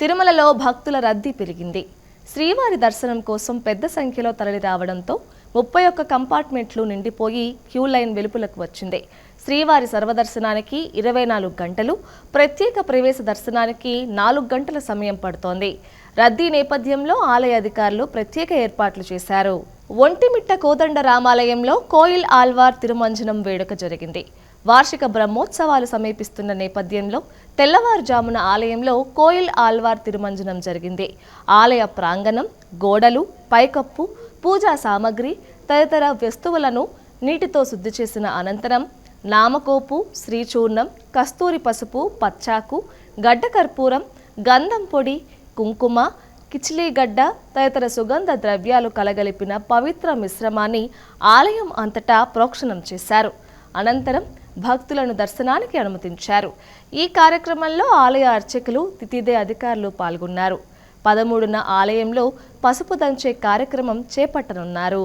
తిరుమలలో భక్తుల రద్దీ పెరిగింది. శ్రీవారి దర్శనం కోసం పెద్ద సంఖ్యలో తరలి రావడంతో ముప్పై ఒక్క కంపార్ట్మెంట్లు నిండిపోయి క్యూ లైన్ వెలుపులకు వచ్చింది. శ్రీవారి సర్వదర్శనానికి ఇరవై నాలుగు గంటలు ప్రత్యేక ప్రవేశ దర్శనానికి నాలుగు గంటల సమయం పడుతోంది. రద్దీ నేపథ్యంలో ఆలయ అధికారులు ప్రత్యేక ఏర్పాట్లు చేశారు. ఒంటిమిట్ట కోదండ రామాలయంలో కోయిల్ ఆల్వార్ తిరుమంజనం వేడుక జరిగింది. వార్షిక బ్రహ్మోత్సవాలు సమీపిస్తున్న నేపథ్యంలో తెల్లవారుజామున ఆలయంలో కోయిల్ ఆల్వార్ తిరుమంజనం జరిగింది. ఆలయ ప్రాంగణం గోడలు పైకప్పు పూజా సామగ్రి తదితర వస్తువులను నీటితో శుద్ధి చేసిన అనంతరం నామకోపు శ్రీచూర్ణం కస్తూరి పసుపు పచ్చాకు గడ్డ కర్పూరం గంధం పొడి కుంకుమ కిచిలీగడ్డ తదితర సుగంధ ద్రవ్యాలు కలగలిపిన పవిత్ర మిశ్రమాన్ని ఆలయం అంతటా ప్రోక్షణం చేశారు. అనంతరం భక్తులను దర్శనానికి అనుమతించారు. ఈ కార్యక్రమంలో ఆలయ అర్చకులు తితిదే అధికారులు పాల్గొన్నారు. పదమూడున ఆలయంలో పసుపు దంచే కార్యక్రమం చేపట్టనున్నారు.